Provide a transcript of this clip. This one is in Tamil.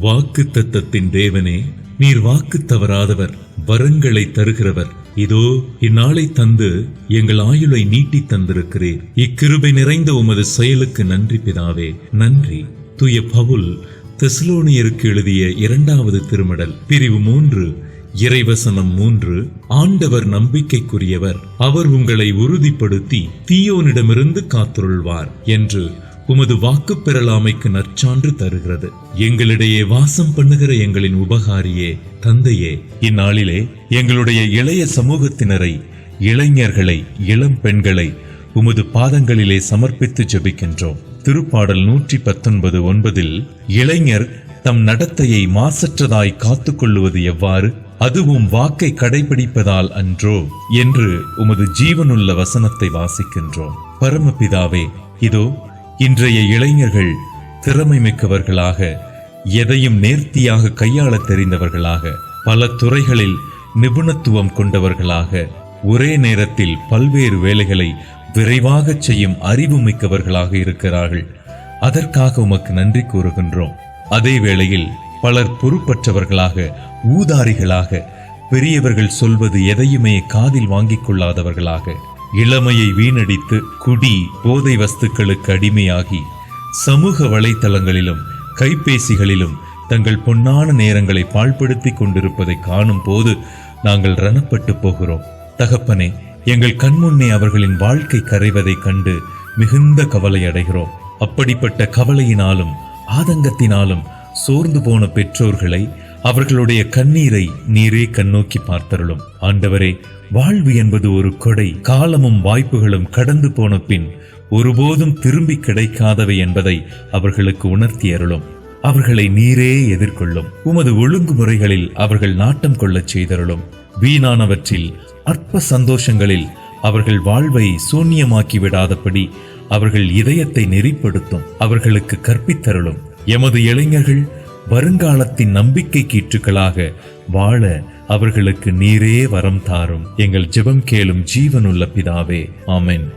வாக்கு தத்தத்தின் தேவனே நீர் வாக்கு தவறாதவர் வரங்களை தருகிறவர். இதோ இந்நாளை தந்து எங்கள் ஆயுளை நீட்டி தந்திருக்கிறீர். இக்கிருபை நிறைந்த உமது செயலுக்கு நன்றி பிதாவே. நன்றி. தூய பவுல் தெசலோனியருக்கு எழுதிய இரண்டாவது திருமடல் பிரிவு மூன்று இறைவசனம் மூன்று ஆண்டவர் நம்பிக்கைக்குரியவர் அவர் உங்களை உறுதிப்படுத்தி தீயோனிடமிருந்து காத்துருள்வார் என்று உமது வாக்கு பெறலாமைக்கு நற்சான்று தருகிறது. எங்களிடையே வாசம் பண்ணுகிற எங்களின் உபகாரியே தந்தையே இந்நாளிலே எங்களுடைய இளைய சமூகத்தினரை இளைஞர்களை இளம் பெண்களை உமது பாதங்களிலே சமர்ப்பித்து ஜெபிக்கின்றோம். திருப்பாடல் நூற்றி பத்தொன்பது ஒன்பதில் இளைஞர் தம் நடத்தையை மாசற்றதாய் காத்துக்கொள்ளுவது எவ்வாறு? அதுவும் வாக்கை கடைபிடிப்பதால் அன்றோ? என்று உமது ஜீவனுள்ள வசனத்தை வாசிக்கின்றோம். பரமபிதாவே இதோ இன்றைய இளைஞர்கள் திறமை மிக்கவர்களாக எதையும் நேர்த்தியாக கையாள தெரிந்தவர்களாக பல துறைகளில் நிபுணத்துவம் கொண்டவர்களாக ஒரே நேரத்தில் பல்வேறு வேலைகளை விரைவாக செய்யும் அறிவு மிக்கவர்களாக இருக்கிறார்கள். அதற்காக உமக்கு நன்றி கூறுகின்றோம். அதே வேளையில் பலர் பொறுப்பற்றவர்களாக ஊதாரிகளாக பெரியவர்கள் சொல்வது எதையுமே காதில் வாங்கிக் கொள்ளாதவர்களாக இளமையை வீணடித்து குடி போதை வஸ்துக்களுக்கு அடிமையாகி சமூக வலைத்தளங்களிலும் கைபேசிகளிலும் தங்கள் பொன்னான நேரங்களை பாழ்படுத்தி கொண்டிருப்பதை காணும் போது நாங்கள் ரணப்பட்டு போகிறோம். தகப்பனே எங்கள் கண்முன்னே அவர்களின் வாழ்க்கை கரைவதைக் கண்டு மிகுந்த கவலை அடைகிறோம். அப்படிப்பட்ட கவலையினாலும் ஆதங்கத்தினாலும் சோர்ந்து போன பெற்றோர்களை அவர்களுடைய கண்ணீரை நீரே கண்ணோக்கி பார்த்தருளும். ஆண்டவரே வாழ்வு என்பது ஒரு கொடை. காலமும் வாய்ப்புகளும் கடந்து போன பின் ஒருபோதும் திரும்பி கிடைக்காதவை என்பதை அவர்களுக்கு உணர்த்தி அருளும். அவர்களை நீரே எதிர்கொள்ளும். உமது ஒழுங்குமுறைகளில் அவர்கள் நாட்டம் கொள்ளச் செய்தருளும். வீணானவற்றில் அற்ப சந்தோஷங்களில் அவர்கள் வாழ்வை சூன்யமாக்கி விடாதபடி அவர்கள் இதயத்தை நெறிப்படுத்தும். அவர்களுக்கு கற்பித்தருளும். எமது இளைஞர்கள் வருங்காலத்தின் நம்பிக்கை கீற்றுக்களாக வாழ அவர்களுக்கு நீரே வரம் தாரும். எங்கள் ஜெபம் கேளும் ஜீவனுள்ள பிதாவே. ஆமென்.